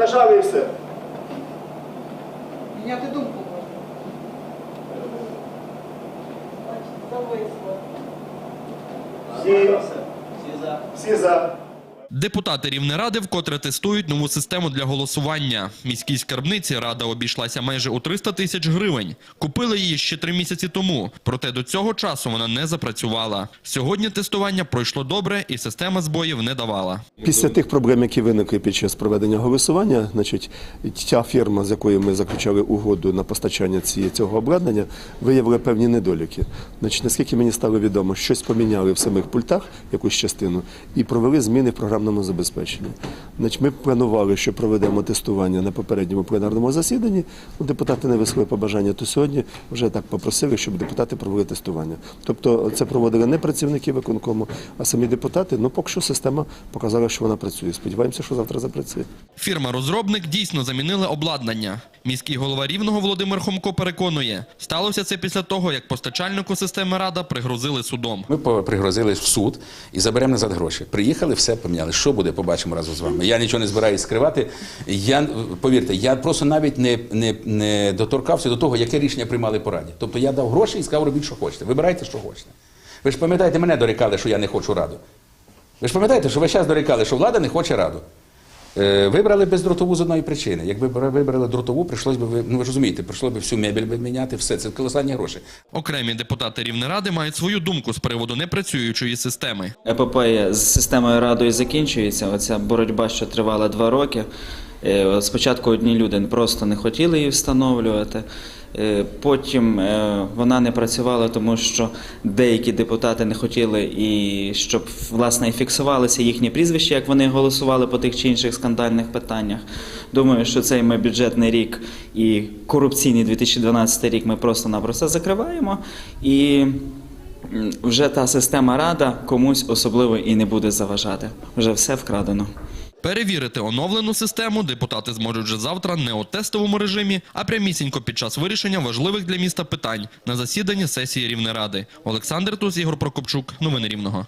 Нажали і все. Міняти думку можна. Зависло. Всі, всі за. Депутати Рівнеради вкотре тестують нову систему для голосування. Міській скарбниці рада обійшлася майже у 300 тисяч гривень. Купили її ще три місяці тому, проте до цього часу вона не запрацювала. Сьогодні тестування пройшло добре і система збоїв не давала. Після тих проблем, які виникли під час проведення голосування, значить, ця фірма, з якою ми заключали угоду на постачання цього обладнання, виявила певні недоліки. Значить, наскільки мені стало відомо, щось поміняли в самих пультах, якусь частину, і провели зміни в програмному забезпеченні. Значить, ми планували, що проведемо тестування на попередньому пленарному засіданні. Ну, депутати не висловили побажання, то сьогодні вже так попросили, щоб депутати провели тестування. Тобто це проводили не працівники виконкому, а самі депутати. Ну, поки що система показала, що вона працює. Сподіваємося, що завтра запрацює. Фірма-розробник дійсно замінила обладнання. Міський голова Рівного Володимир Хомко переконує, сталося це після того, як постачальнику системи Рада пригрозили судом. Ми пригрозили в суд і заберемо назад гроші. Приїхали, все поміняли. Що буде, побачимо разом з вами. Я нічого не збираюсь скривати. Я повірте, я просто навіть не, не, не доторкався до того, яке рішення приймали по раді. Тобто я дав гроші і сказав, робіть, що хочете. Вибирайте, що хочете. Ви ж пам'ятаєте, мене дорікали, що я не хочу раду. Ви ж пам'ятаєте, що ви зараз дорікали, що влада не хоче раду. Е, Вибрали бездротову з одної причини. Якби вибрали дротову, прийшлось би ви- ну ви розумієте, прийшло б всю мебель би міняти, все це колосальні гроші. Окремі депутати Рівнеради мають свою думку з приводу непрацюючої системи. епопея з системою радою закінчується. Оця боротьба, що тривала два роки. Е, Спочатку одні люди просто не хотіли її встановлювати. Е, Потім е, вона не працювала, тому що деякі депутати не хотіли, і щоб власне і фіксувалися їхні прізвища, як вони голосували по тих чи інших скандальних питаннях. Думаю, що цей ми бюджетний рік і корупційний 2012 рік ми просто-напросто закриваємо. І вже та система рада комусь особливо і не буде заважати. Вже все вкрадено. Перевірити оновлену систему депутати зможуть вже завтра не у тестовому режимі, а прямісінько під час вирішення важливих для міста питань на засіданні сесії Рівнеради. Олександр Туз, Ігор Прокопчук. Новини Рівного.